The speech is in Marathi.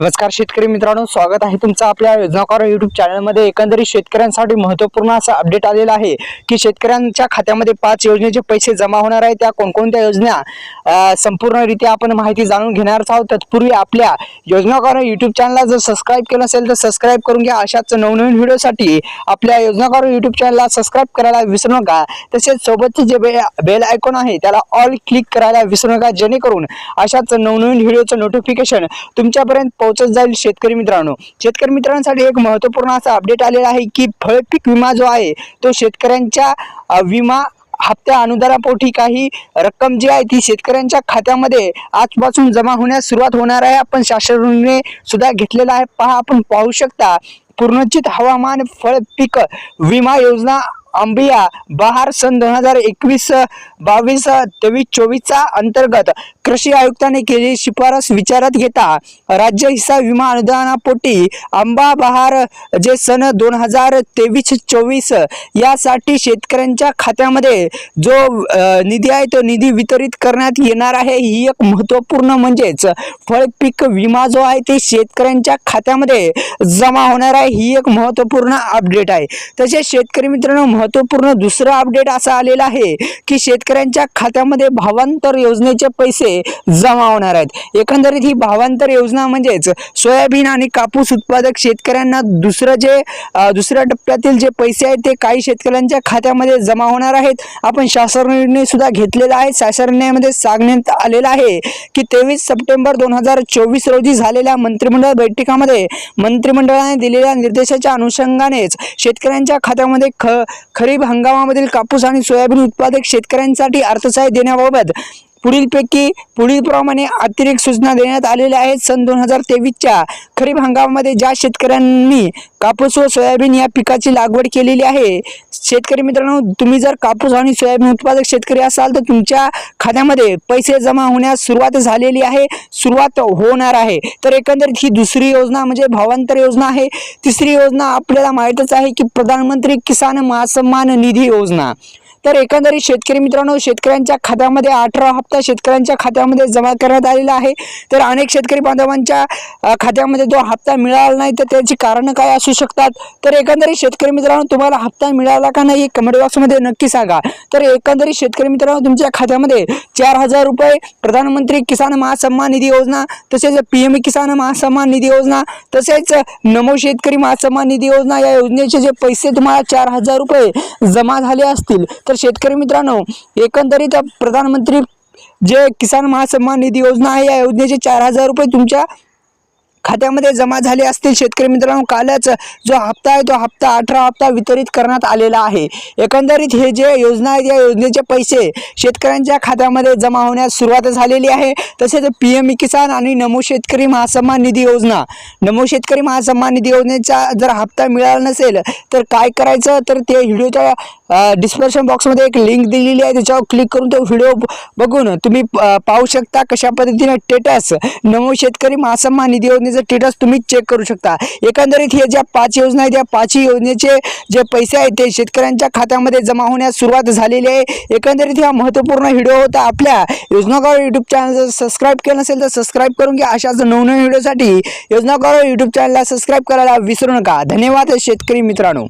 नमस्कार शेतकरी मित्रांनो स्वागत आहे तुमचं आपल्या योजनाकार युट्यूब चॅनलमध्ये एकंदरीत शेतकऱ्यांसाठी महत्त्वपूर्ण असा अपडेट आलेला आहे की शेतकऱ्यांच्या खात्यामध्ये पाच योजनेचे पैसे जमा होणार आहे. त्या कोणकोणत्या योजना संपूर्णरित्या आपण माहिती जाणून घेणारच आहोत. तत्पूर्वी आपल्या योजनाकार युट्यूब चॅनलला जर सबस्क्राईब केलं असेल तर सबस्क्राईब करून घ्या. अशाच नवनवीन व्हिडिओसाठी आपल्या योजनाकार युट्यूब चॅनलला सबस्क्राईब करायला विसरू नका. तसेच सोबतचे जे बे बेल आयकॉन आहे त्याला ऑल क्लिक करायला विसरू नका. जेणेकरून अशाच नवनवीन व्हिडिओचं नोटिफिकेशन तुमच्यापर्यंत पोहोचत जाईल शेतकरी मित्रांनो. शेतकरी मित्रांसाठी एक महत्त्वपूर्ण असा अपडेट आलेला आहे की फळपीक विमा जो आहे तो शेतकऱ्यांच्या विमा हप्त्या अनुदानापोटी काही रक्कम जी आहे ती शेतकऱ्यांच्या खात्यामध्ये आजपासून जमा होण्यास सुरुवात होणार आहे. आपण शासनाने सुद्धा घेतलेला आहे. पहा आपण पाहू शकता पूर्णचित हवामान फळ पीक विमा योजना अंबिया बहार सन दोन हजार एकवीस बावीस तेवीस चोवीसचा अंतर्गत कृषी आयुक्तांनी केलेली शिफारस विचारात घेता राज्य हिस्सा विमा अनुदानापोटी आंबा बहार जे सन दोन हजार तेवीस चोवीस यासाठी शेतकऱ्यांच्या खात्यामध्ये जो निधी आहे तो निधी वितरित करण्यात येणार आहे ही एक महत्त्वपूर्ण म्हणजेच फळ पीक विमा जो आहे ते शेतकऱ्यांच्या खात्यामध्ये जमा होणार आहे ही एक महत्त्वपूर्ण अपडेट आहे. तसेच शेतकरी मित्रांनो महत्त्वपूर्ण दुसरा अपडेट असा आलेला आहे की शेतकऱ्यांच्या खात्यामध्ये भावांतर योजनेचे पैसे जमा होणार आहेत. एकंदरीत ही भावांतर योजना म्हणजेच सोयाबीन आणि कापूस उत्पादक शेतकऱ्यांना दुसरं जे दुसऱ्या टप्प्यातील जे पैसे आहेत ते काही शेतकऱ्यांच्या खात्यामध्ये जमा होणार आहेत. आपण शासन निर्णय सुद्धा घेतलेला आहे. शासन निर्णयामध्ये सांगण्यात आलेलं आहे की तेवीस सप्टेंबर दोन हजार चोवीस रोजी झालेल्या मंत्रिमंडळ बैठकामध्ये मंत्रिमंडळाने दिलेल्या निर्देशाच्या अनुषंगानेच शेतकऱ्यांच्या खात्यामध्ये ख खरीप हंगामामधील कापूस आणि सोयाबीन उत्पादक शेतकऱ्यांसाठी अर्थसहाय्य देण्याबाबत पुढीलपैकी पुढीलप्रमाणे अतिरिक्त सूचना देण्यात आलेल्या आहेत. सन दोन हजार तेवीसच्या खरीप हंगामामध्ये ज्या शेतकऱ्यांनी कापूस व सोयाबीन या पिकाची लागवड केलेली आहे शेतकरी मित्रांनो तुम्ही जर कापूस आणि सोयाबीन उत्पादक शेतकरी असाल तर तुमच्या खात्यामध्ये पैसे जमा होण्यास सुरुवात झालेली आहे. सुरुवात होणार आहे. तर एकंदरीत ही दुसरी योजना म्हणजे भावांतर योजना आहे. तिसरी योजना आपल्याला माहीतच आहे की प्रधानमंत्री किसान महासन्मान निधी योजना. तर एकंदरीत शेतकरी मित्रांनो शेतकऱ्यांच्या खात्यामध्ये अठरा हप्ता शेतकऱ्यांच्या खात्यामध्ये जमा करण्यात आलेला आहे. तर अनेक शेतकरी बांधवांच्या खात्यामध्ये जो हप्ता मिळाला नाही तर त्याची कारणं काय असू शकतात? तर एकंदरीत शेतकरी मित्रांनो तुम्हाला हप्ता मिळाला का नाही कमेंट बॉक्समध्ये नक्की सांगा. तर एकंदरीत शेतकरी मित्रांनो तुमच्या खात्यामध्ये चार हजार रुपये प्रधानमंत्री किसान महासन्मान निधी योजना तसेच पी एम किसान महासन्मान निधी योजना तसेच नमो शेतकरी महासन्मान निधी योजना या योजनेचे जे पैसे तुम्हाला चार हजार रुपये जमा झाले असतील तर शेतकरी मित्रांनो एकंदरीत प्रधानमंत्री जे किसान महासन्मान निधी योजना आहे या योजनेचे चार हजार रुपये तुमच्या खात्यामध्ये जमा झाले असतील. शेतकरी मित्रांनो कालच जो हप्ता आहे तो हप्ता अठरा हप्ता वितरित करण्यात आलेला आहे. एकंदरीत हे जे योजना आहेत या योजनेचे पैसे शेतकऱ्यांच्या खात्यामध्ये जमा होण्यास सुरुवात झालेली आहे. तसेच पी एम किसान आणि नमो शेतकरी महासन्मान निधी योजना. नमो शेतकरी महासन्मान निधी योजनेचा जर हप्ता मिळाला नसेल तर काय करायचं? तर ते व्हिडिओच्या डिस्क्रिप्शन बॉक्समध्ये एक लिंक दिलेली आहे. त्याच्यावर क्लिक करून तो व्हिडिओ बघून तुम्ही पाहू शकता कशा पद्धतीने टेटस नमो शेतकरी महासन्मान निधी योजनेचं टेटस तुम्ही चेक करू शकता. एकंदरीत हे ज्या पाच योजना आहेत या पाचही योजनेचे जे पैसे आहेत ते शेतकऱ्यांच्या खात्यामध्ये जमा होण्यास सुरुवात झालेली आहे. एकंदरीत हा महत्त्वपूर्ण व्हिडिओ होता. आपल्या योजनाकार यूट्यूब चॅनल जर सबस्क्राईब केलं नसेल तर सबस्क्राईब करून घ्या. अशाच नवनवीन व्हिडिओसाठी योजनाकार यूट्यूब चॅनलला सबस्क्राईब करायला विसरू नका. धन्यवाद शेतकरी मित्रांनो.